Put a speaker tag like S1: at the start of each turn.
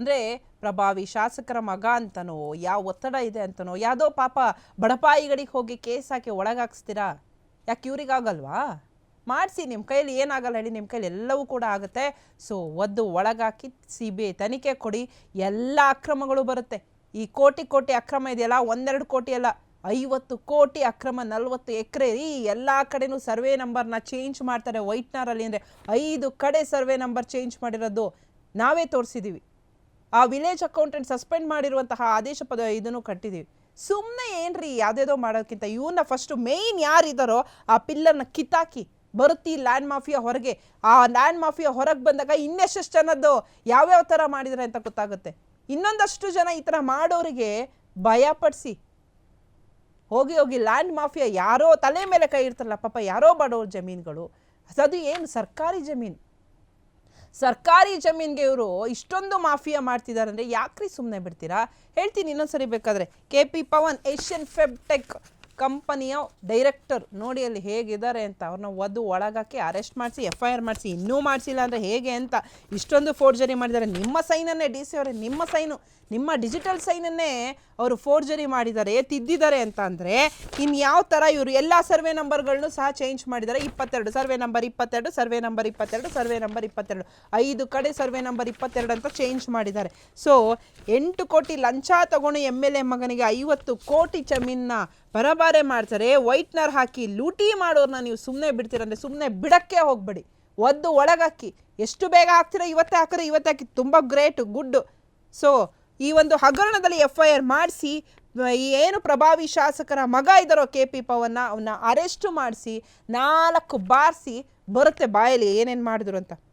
S1: ಅಂದ್ರೆ ಪ್ರಭಾವಿ ಶಾಸಕರ ಮಗ ಅಂತನೋ, ಯಾವ ಒತ್ತಡ ಇದೆ ಅಂತನೋ, ಯಾವುದೋ ಪಾಪ ಬಡಪಾಯಿಗಳಿಗೆ ಹೋಗಿ ಕೇಸ್ ಹಾಕಿ ಒಳಗಾಕ್ಸ್ತೀರಾ? ಯಾಕೆ ಇವ್ರಿಗಾಗಲ್ವಾ ಮಾಡಿಸಿ ನಿಮ್ಮ ಕೈಯಲ್ಲಿ ಏನಾಗಲ್ಲ ಹೇಳಿ ನಿಮ್ಮ ಕೈಯಲ್ಲಿ ಎಲ್ಲವೂ ಕೂಡ ಆಗುತ್ತೆ. ಸೊ ಒದ್ದು ಒಳಗಾಕಿ ಸಿ ಬಿ ಐ ತನಿಖೆ ಕೊಡಿ, ಎಲ್ಲ ಅಕ್ರಮಗಳು ಬರುತ್ತೆ. ಈ ಕೋಟಿ ಕೋಟಿ ಅಕ್ರಮ ಇದೆಯಲ್ಲ, ಒಂದೆರಡು ಕೋಟಿ ಅಲ್ಲ, ಐವತ್ತು ಕೋಟಿ ಅಕ್ರಮ, ನಲ್ವತ್ತು ಎಕರೆ ಈ ಎಲ್ಲ ಕಡೆನೂ ಸರ್ವೆ ನಂಬರ್ನ ಚೇಂಜ್ ಮಾಡ್ತಾರೆ ವೈಟ್ನರಲ್ಲಿ. ಅಂದರೆ ಐದು ಕಡೆ ಸರ್ವೆ ನಂಬರ್ ಚೇಂಜ್ ಮಾಡಿರೋದು ನಾವೇ ತೋರಿಸಿದ್ದೀವಿ ಆ ವಿಲೇಜ್ ಅಕೌಂಟೆಂಟ್ ಸಸ್ಪೆಂಡ್ ಮಾಡಿರುವಂತಹ ಆದೇಶ ಪದ ಇದನ್ನು ಕಟ್ಟಿದ್ದೀವಿ. ಸುಮ್ಮನೆ ಏನ್ರಿ ಯಾವ್ದೇದೋ ಮಾಡೋದಕ್ಕಿಂತ ಇವನ್ನ ಫಸ್ಟ್ ಮೇಯ್ನ್ ಯಾರಿದ್ದಾರೋ ಆ ಪಿಲ್ಲರ್ನ ಕಿತ್ತಾಕಿ ಬರುತ್ತಿ ಲ್ಯಾಂಡ್ ಮಾಫಿಯಾ ಹೊರಗೆ. ಆ ಲ್ಯಾಂಡ್ ಮಾಫಿಯಾ ಹೊರಗೆ ಬಂದಾಗ ಇನ್ನೆಷ್ಟೆಷ್ಟು ಜನದ್ದು, ಯಾವ್ಯಾವ ಥರ ಮಾಡಿದ್ದಾರೆ ಅಂತ ಗೊತ್ತಾಗುತ್ತೆ. ಇನ್ನೊಂದಷ್ಟು ಜನ ಈ ಥರ ಮಾಡೋರಿಗೆ ಭಯಪಡಿಸಿ ಹೋಗಿ ಹೋಗಿ ಲ್ಯಾಂಡ್ ಮಾಫಿಯಾ ಯಾರೋ ತಲೆ ಮೇಲೆ ಕೈ ಇರ್ತಾರಲ್ಲ ಪಾಪ ಯಾರೋ ಬಡೋರು ಜಮೀನುಗಳು. ಅದು ಏನು ಸರ್ಕಾರಿ ಜಮೀನು. ಸರ್ಕಾರಿ ಜಮೀನ್ಗೆ ಇವರು ಇಷ್ಟೊಂದು ಮಾಫಿಯಾ ಮಾಡ್ತಿದ್ದಾರೆ ಅಂದರೆ ಯಾಕ್ರಿ ಸುಮ್ಮನೆ ಬಿಡ್ತೀರಾ? ಹೇಳ್ತೀನಿ ಇನ್ನೊಂದ್ಸರಿ ಬೇಕಾದರೆ. K P Pavan, Asian Fabtech ಕಂಪನಿಯ ಡೈರೆಕ್ಟರ್ ನೋಡಿ ಅಲ್ಲಿ ಹೇಗಿದ್ದಾರೆ ಅಂತ ಅವ್ರನ್ನ ಒದ್ದು ಒಳಗಾಕಿ ಅರೆಸ್ಟ್ ಮಾಡಿಸಿ ಎಫ್ ಐ ಆರ್ ಮಾಡಿಸಿ, ಇನ್ನೂ ಮಾಡಿಸಿಲ್ಲ ಅಂದರೆ ಹೇಗೆ ಅಂತ ಇಷ್ಟೊಂದು ಫೋರ್ಜರಿ ಮಾಡಿದ್ದಾರೆ. ನಿಮ್ಮ ಸೈನನ್ನೇ ಡಿ ಸಿ ಅವರೇ, ನಿಮ್ಮ ಸೈನು, ನಿಮ್ಮ ಡಿಜಿಟಲ್ ಸೈನನ್ನೇ ಅವರು ಫೋರ್ಜರಿ ಮಾಡಿದ್ದಾರೆ, ತಿದ್ದಿದ್ದಾರೆ ಅಂತ ಅಂದರೆ ಇನ್ನು ಯಾವ ಥರ ಇವರು ಎಲ್ಲ ಸರ್ವೆ ನಂಬರ್ಗಳನ್ನು ಸಹ ಚೇಂಜ್ ಮಾಡಿದ್ದಾರೆ. ಇಪ್ಪತ್ತೆರಡು ಸರ್ವೆ ನಂಬರ್ ಇಪ್ಪತ್ತೆರಡು, ಸರ್ವೆ ನಂಬರ್ ಇಪ್ಪತ್ತೆರಡು, ಸರ್ವೆ ನಂಬರ್ ಇಪ್ಪತ್ತೆರಡು. ಐದು ಕಡೆ ಸರ್ವೆ ನಂಬರ್ ಇಪ್ಪತ್ತೆರಡು ಅಂತ ಚೇಂಜ್ ಮಾಡಿದ್ದಾರೆ. ಸೊ, ಎಂಟು ಕೋಟಿ ಲಂಚ ತಗೊಂಡು ಎಂ ಎಲ್ ಎ ಮಗನಿಗೆ ಐವತ್ತು ಕೋಟಿ ಜಮೀನನ್ನ ಬರಬಾರೆ ಮಾಡ್ತಾರೆ, ವೈಟ್ನರ್ ಹಾಕಿ ಲೂಟಿ ಮಾಡೋರ್ನ ನೀವು ಸುಮ್ಮನೆ ಬಿಡ್ತೀರಂದ್ರೆ ಸುಮ್ಮನೆ ಬಿಡಕ್ಕೆ ಹೋಗ್ಬೇಡಿ. ಒದ್ದು ಒಳಗಾಕಿ. ಎಷ್ಟು ಬೇಗ ಹಾಕ್ತೀರ? ಇವತ್ತೇ ಹಾಕಿದ್ರೆ ಇವತ್ತೇ ಹಾಕಿ. ತುಂಬ ಗ್ರೇಟ್, ಗುಡ್. ಸೊ ಈ ಒಂದು ಹಗರಣದಲ್ಲಿ ಎಫ್ ಐ ಆರ್ ಮಾಡಿಸಿ ಏನು ಪ್ರಭಾವಿ ಶಾಸಕರ ಮಗ ಇದ್ದಾರೋ ಕೆ ಪಿ ಪವನ್ನ ಅವನ್ನ ಅರೆಸ್ಟು ಮಾಡಿಸಿ, ನಾಲ್ಕು ಬಾರಿಸಿ ಬರುತ್ತೆ ಬಾಯಲ್ಲಿ ಏನೇನು ಮಾಡಿದ್ರು ಅಂತ.